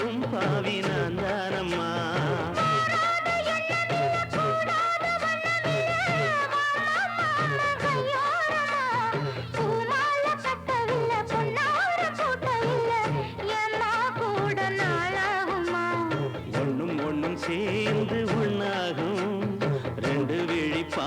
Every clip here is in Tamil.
பெரும் பாவி நான் தானம்மா. சேர்ந்து ஒண்ணாகும் ரெண்டு விழிப்பா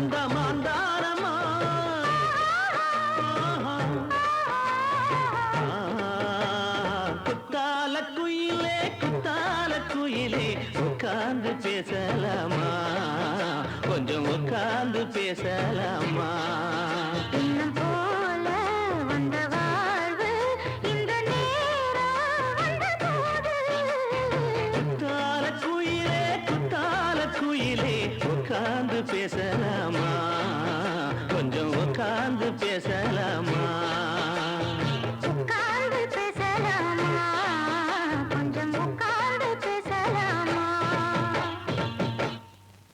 அந்த மாந்தானம்மா குத்தால குயிலே குத்தால குயிலே உட்கார்ந்து பேசலாமா? கொஞ்சம் உட்கார்ந்து பேசலாமா? குத்தால உட்கார்ந்து பேச